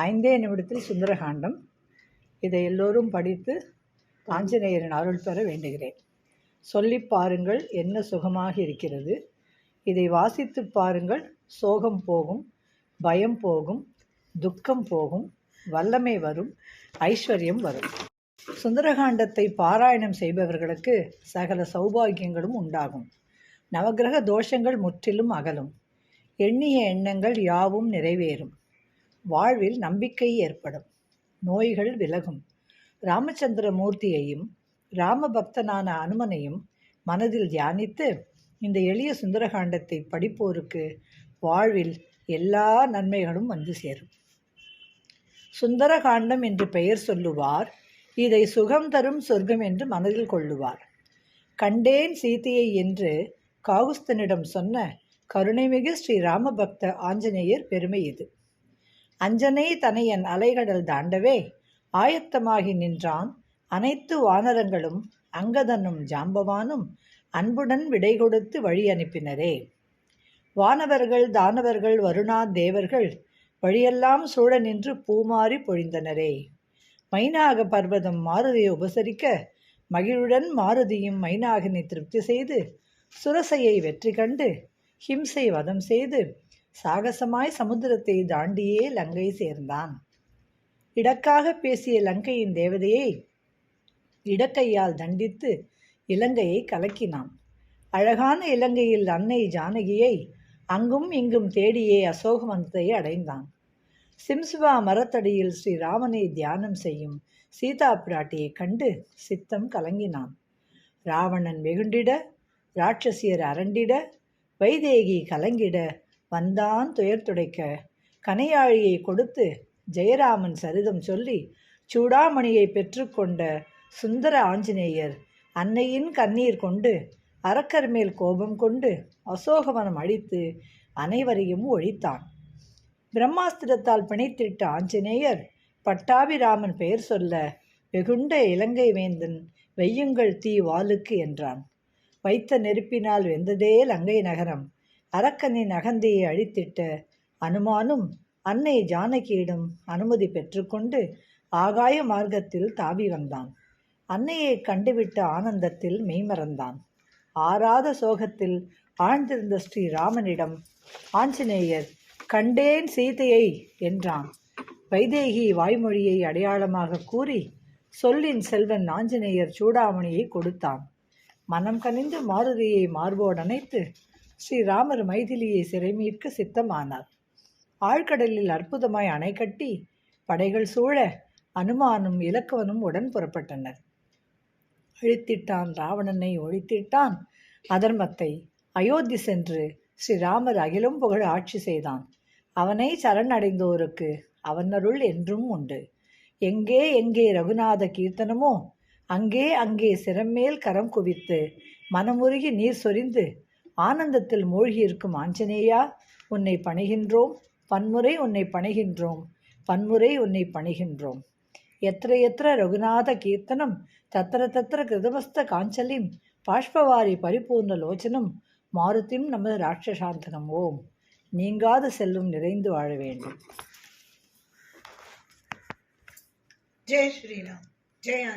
ஐந்தே நிமிடத்தில் சுந்தரகாண்டம். இதை எல்லோரும் படித்து ஆஞ்சநேயரின் அருள் பெற வேண்டுகிறேன். சொல்லி பாருங்கள் என்ன சுகமாக இருக்கிறது. இதை வாசித்து பாருங்கள். சோகம் போகும் பயம் போகும் துக்கம் போகும் வல்லமை வரும் ஐஸ்வர்யம் வரும். சுந்தரகாண்டத்தை பாராயணம் செய்பவர்களுக்கு சகல சௌபாகியங்களும் உண்டாகும். நவகிரக தோஷங்கள் முற்றிலும் அகலும். எண்ணிய எண்ணங்கள் யாவும் நிறைவேறும். வாழ்வில் நம்பிக்கை ஏற்படும். நோய்கள் விலகும். ராமச்சந்திர மூர்த்தியையும் ராமபக்தனான அனுமனையும் மனதில் தியானித்து இந்த எளிய சுந்தரகாண்டத்தை படிப்போருக்கு வாழ்வில் எல்லா நன்மைகளும் வந்து சேரும். சுந்தரகாண்டம் என்று பெயர் சொல்லுவார். இதை சுகம் தரும் சொர்க்கம் என்று மனதில் கொள்ளுவார். கண்டேன் சீதையை என்று காகுஸ்தனிடம் சொன்ன கருணைமிகு ஸ்ரீ ராமபக்த ஆஞ்சநேயர் பெருமை இது. அஞ்சனை தனையன் அலைகடல் தாண்டவே. ஆயத்தமாகி நின்றான். அனைத்து வானரங்களும் அங்கதனும் ஜாம்பவானும் அன்புடன் விடை கொடுத்து வழி அனுப்பினரே. வானவர்கள் தானவர்கள் வருணா தேவர்கள் வழியெல்லாம் சூழ நின்று பூமாறி பொழிந்தனரே. மைனாக பர்வதம் மாருதியை உபசரிக்க மகிழுடன் மாருதியும் மைனாகனை திருப்தி செய்து சுரசையை வெற்றி கண்டு ஹிம்சை வதம் செய்து சாகசமாய் சமுத்திரத்தை தாண்டியே லங்கை சேர்ந்தான். இடக்காக பேசிய லங்கையின் தேவதையை இடக்கையால் தண்டித்து இலங்கையை கலக்கினான். அழகான இலங்கையில் அன்னை ஜானகியை அங்கும் இங்கும் தேடியே அசோகவந்தத்தை அடைந்தான். சிம்சுவா மரத்தடியில் ஸ்ரீராமனை தியானம் செய்யும் சீதா பிராட்டியை கண்டு சித்தம் கலங்கினான். ராவணன் வெகுண்டிட ராட்சசியர் அரண்டிட வைதேகி கலங்கிட வந்தான் துயர் துடைக்க. கனையாழியை கொடுத்து ஜெயராமன் சரிதம் சொல்லி சூடாமணியை பெற்றுக்கொண்ட சுந்தர ஆஞ்சநேயர் அன்னையின் கண்ணீர் கொண்டு அரக்கர் மேல் கோபம் கொண்டு அசோகவனம் அழித்து அனைவரையும் ஒழித்தான். பிரம்மாஸ்திரத்தால் பிணைத்திட்ட ஆஞ்சநேயர் பட்டாபிராமன் பெயர் சொல்ல வெகுண்ட இலங்கை வேந்தன் வெய்யுங்கள் தீ வாளுக்கு என்றான். வைத்த நெருப்பினால் வெந்ததே லங்கை நகரம். அரக்கனின் அகந்தையை அழித்திட்ட அனுமானும் அன்னை ஜானகியிடம் அனுமதி பெற்றுக்கொண்டு ஆகாய மார்க்கத்தில் தாவி வந்தான். அன்னையை கண்டுவிட்ட ஆனந்தத்தில் மெய்மறந்தான். ஆறாத சோகத்தில் ஆழ்ந்திருந்த ஸ்ரீராமனிடம் ஆஞ்சநேயர் கண்டேன் சீதையை என்றான். வைதேகி வாய்மொழியை அடையாளமாக கூறி சொல்லின் செல்வன் ஆஞ்சநேயர் சூடாமணியை கொடுத்தான். மனம் கனிந்து மாருதியை மார்போடனைத்து ஸ்ரீராமர் மைதிலியை சிறைமீட்க சித்தமானார். ஆழ்கடலில் அற்புதமாய் அணை கட்டி படைகள் சூழ அனுமானும் இலக்குவனும் உடன் புறப்பட்டனர். அழித்திட்டான் ராவணனை ஒழித்திட்டான் அதர்மத்தை. அயோத்தி சென்று ஸ்ரீராமர் அகிலும் புகழ் ஆட்சி செய்தான். அவனை சரணடைந்தோருக்கு அவனருள் என்றும் உண்டு. எங்கே எங்கே ரகுநாத கீர்த்தனமோ அங்கே அங்கே சிரமேல் கரம் குவித்து மனமுருகி நீர் சொரிந்து ஆனந்தத்தில் மூழ்கியிருக்கும் ஆஞ்சநேயா உன்னை பணிகின்றோம். பன்முறை உன்னை பணிகின்றோம். பன்முறை உன்னை பணிகின்றோம். எத்திர எத்திர ரகுநாத கீர்த்தனம் தத்திர தத்திர கிருதவஸ்த காஞ்சலிம் பாஷ்பவாரி பரிபூர்ண லோச்சனம் மாருத்தியும் நமது ராட்சசாந்தகம். ஓம். நீங்காது செல்லும் நிறைந்து வாழ வேண்டும். ஜெய் ஸ்ரீராம். ஜெய